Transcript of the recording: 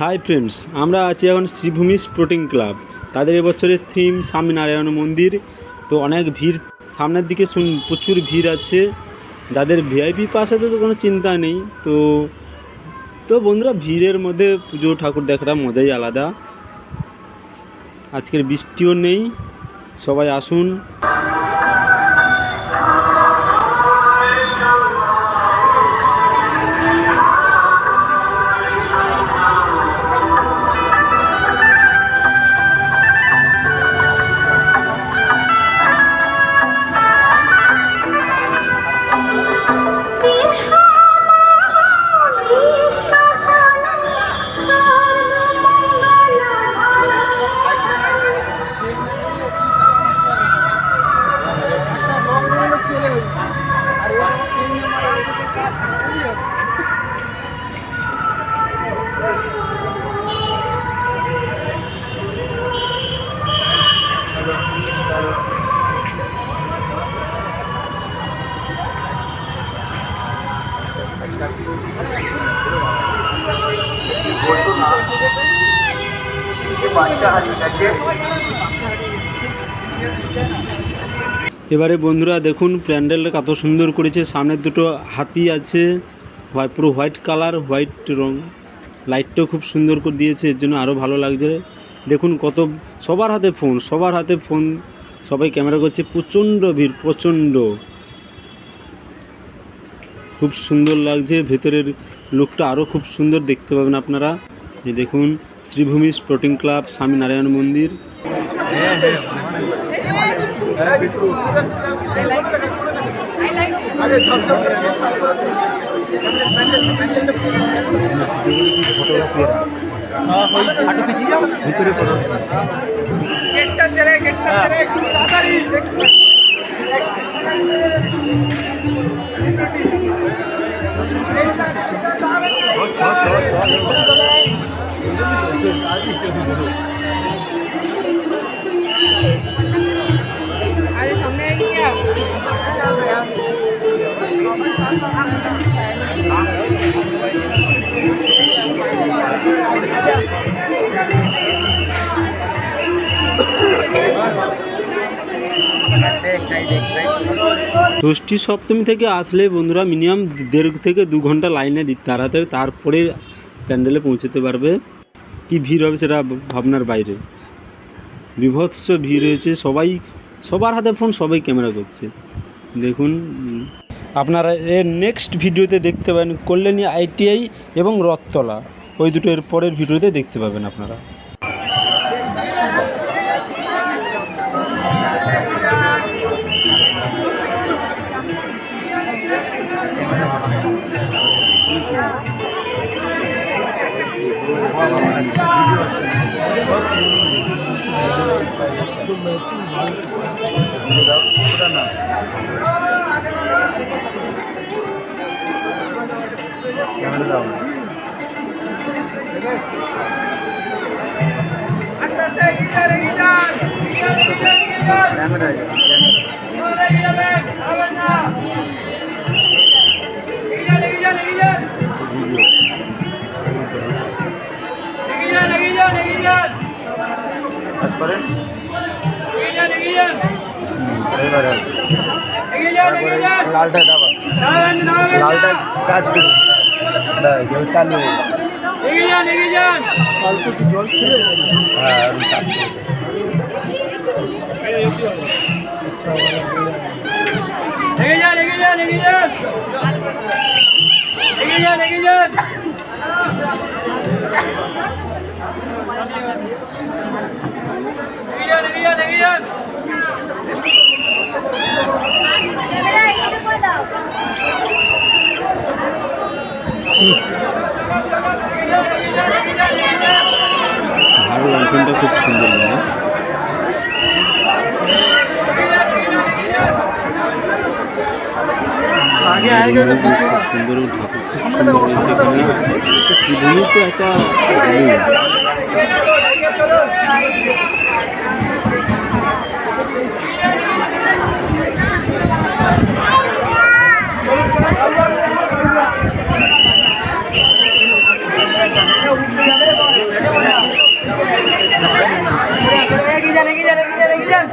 Hi friends আমরা আছি এখন শ্রীভূমি স্পোর্টিং ক্লাব। তাদের এবছরের থিম স্বামীনারায়ণ মন্দির। তো অনেক ভিড়, সামনের দিকে শুন, প্রচুর ভিড় আছে। যাদের ভিআইপি পাশে তো কোনো চিন্তা নেই। তো তো বন্ধুরা ভিড়ের মধ্যে পুজো ঠাকুর দেখাটা মজাই আলাদা। আজকের বৃষ্টিও নেই। সবাই আসুন। এবারে বন্ধুরা দেখুন প্যান্ডেলটা কত সুন্দর করেছে। সামনে দুটো হাতি আছে পুরো হোয়াইট কালার, হোয়াইট রং। লাইটটাও খুব সুন্দর করে দিয়েছে, এর জন্য আরও ভালো লাগছে। দেখুন কত, সবার হাতে ফোন সবার হাতে ফোন সবাই ক্যামেরা করছে, প্রচণ্ড ভিড়, প্রচণ্ড। খুব সুন্দর লাগছে, ভেতরের লুকটা আরও খুব সুন্দর দেখতে পাবেন আপনারা। দেখুন শ্রীভূমি স্পোর্টিং ক্লাব স্বামীনারায়ণ মন্দির। ছেড়ে গেটটা ষষ্ঠী সপ্তমী থেকে আসলে বন্ধুরা মিনিমাম দেড় থেকে দু ঘণ্টা লাইনে দিতে দাঁড়াতে হবে। তারপরে প্যান্ডেলে পৌঁছতে পারবে। কি ভিড় হবে সেটা ভাবনার বাইরে। বিভৎস ভিড় হয়েছে, সবাই, সবার হাতে ফোন সবাই ক্যামেরা করছে। দেখুন আপনারা এর নেক্সট ভিডিওতে দেখতে পাবেন কল্যাণী আইটিআই এবং রথতলা। ওই দুটো এর পরের ভিডিওতে দেখতে পাবেন আপনারা। அவன் যান। লালটা দাবা। লালটা কাজ করুন। জল ছিল। হ্যাঁ এগিয়ে যান, এগিয়ে যান, এগিয়ে যান। এগিয়ে যান, এগিয়ে যান। এগিয়ে যান, এগিয়ে যান, এগিয়ে যান। আর লঙ্ঘনটা খুব সুন্দর লাগে সুন্দর ঠাকুর খুব সুন্দর এখানে তো একটা যান